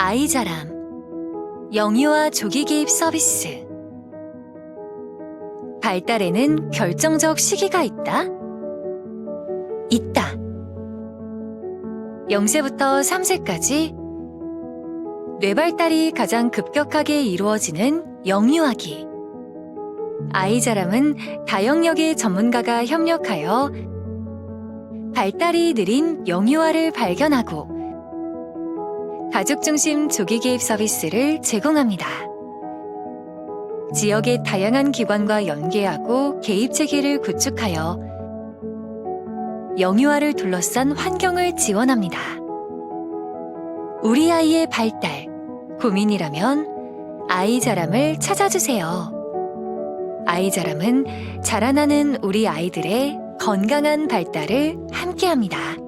아이 자람, 영유아 조기 개입 서비스. 발달에는 결정적 시기가 있다? 있다. 0세부터 3세까지 뇌발달이 가장 급격하게 이루어지는 영유아기. 아이 자람은 다영역의 전문가가 협력하여 발달이 느린 영유아를 발견하고 가족 중심 조기 개입 서비스를 제공합니다. 지역의 다양한 기관과 연계하고 개입 체계를 구축하여 영유아를 둘러싼 환경을 지원합니다. 우리 아이의 발달, 고민이라면 아이 자람을 찾아주세요. 아이 자람은 자라나는 우리 아이들의 건강한 발달을 함께합니다.